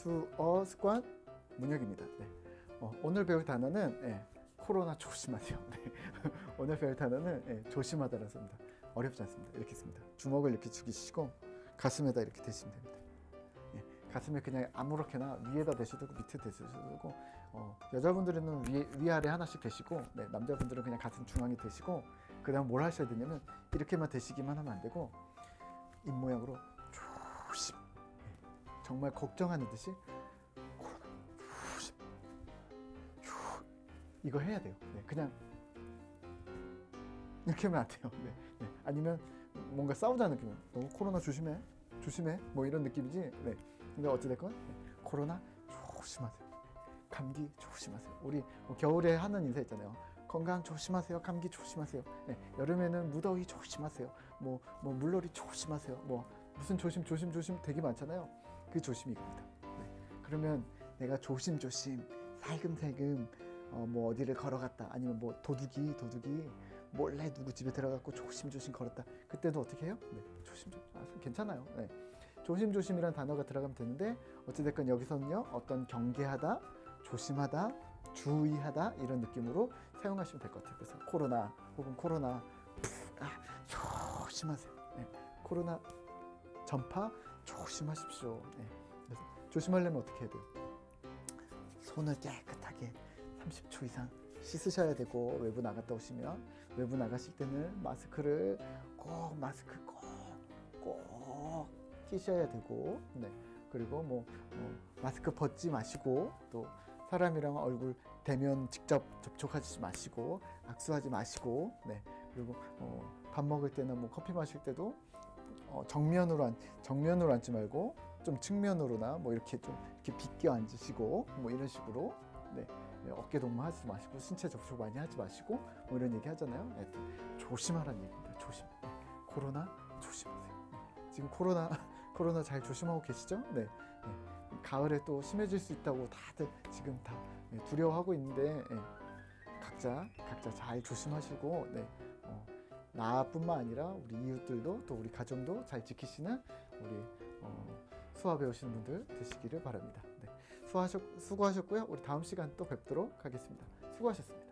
수어 습관 문혁입니다. 네. 어, 오늘 배울 단어는 예, 코로나 조심하세요. 네. 오늘 배울 단어는 예, 조심하다라는 겁니다. 어렵지 않습니다. 이렇게 씁니다. 주먹을 이렇게 죽이시고 가슴에다 이렇게 대시면 됩니다. 예, 가슴에 그냥 아무렇게나 위에다 대셔도 되고 밑에 대셔도 되고 어, 여자분들은 위, 위아래 하나씩 대시고 네, 남자분들은 그냥 가슴 중앙에 대시고 그 다음 뭘 하셔야 되냐면 이렇게만 대시기만 하면 안 되고 입 모양으로 조심 예, 정말 걱정하는 듯이 코로나 조심 조 이거 해야 돼요. 네, 그냥 이렇게 하면 안 돼요. 네, 네. 아니면 뭔가 싸우자는 느낌은 너 코로나 조심해 조심해. 뭐 이런 느낌이지? 네. 근데 어찌됐건 네. 코로나 조심하세요. 감기 조심하세요. 우리 뭐 겨울에 하는 인사 있잖아요. 건강 조심하세요 감기 조심하세요. 네. 여름에는 무더위 조심하세요. 뭐, 뭐 물놀이 조심하세요. 뭐 무슨 조심 조심 조심 되게 많잖아요 그 조심이 이겁니다 네. 그러면 내가 조심조심 살금살금 어, 뭐 어디를 걸어갔다 아니면 뭐 도둑이 도둑이 몰래 누구 집에 들어갔고 조심조심 걸었다 그때도 어떻게 해요? 네, 조심조심 아, 괜찮아요 네. 조심조심이란 단어가 들어가면 되는데 어찌됐건 여기서는요 어떤 경계하다 조심하다 주의하다 이런 느낌으로 사용하시면 될 것 같아요 그래서 코로나 혹은 코로나 푸, 아, 조심하세요 네. 코로나 전파 조심하십시오 네. 그래서 조심하려면 어떻게 해야 돼요? 손을 깨끗하게 30초 이상 씻으셔야 되고 외부 나갔다 오시면 외부 나가실 때는 마스크를 꼭 마스크 꼭꼭 끼셔야 되고 네 그리고 뭐 어, 마스크 벗지 마시고 또 사람이랑 얼굴 대면 직접 접촉하지 마시고 악수하지 마시고 네 그리고 어, 밥 먹을 때나 뭐 커피 마실 때도 어, 정면으로 앉 정면으로 앉지 말고 좀 측면으로나 뭐 이렇게 좀 이렇게 비껴 앉으시고 뭐 이런 식으로 네, 네, 어깨 동무 하지 마시고 신체 접촉 많이 하지 마시고 뭐 이런 얘기 하잖아요. 하여튼 조심하라는 얘기입니다. 조심. 네, 코로나 조심하세요. 네, 지금 코로나 코로나 잘 조심하고 계시죠? 네. 네. 가을에 또 심해질 수 있다고 다들 지금 다 네, 두려워하고 있는데 네, 각자 각자 잘 조심하시고 네, 어, 나뿐만 아니라 우리 이웃들도 또 우리 가정도 잘 지키시는 우리 어, 수화 배우시는 분들 되시기를 바랍니다. 네, 수고하셨, 수고하셨고요. 우리 다음 시간 또 뵙도록 하겠습니다. 수고하셨습니다.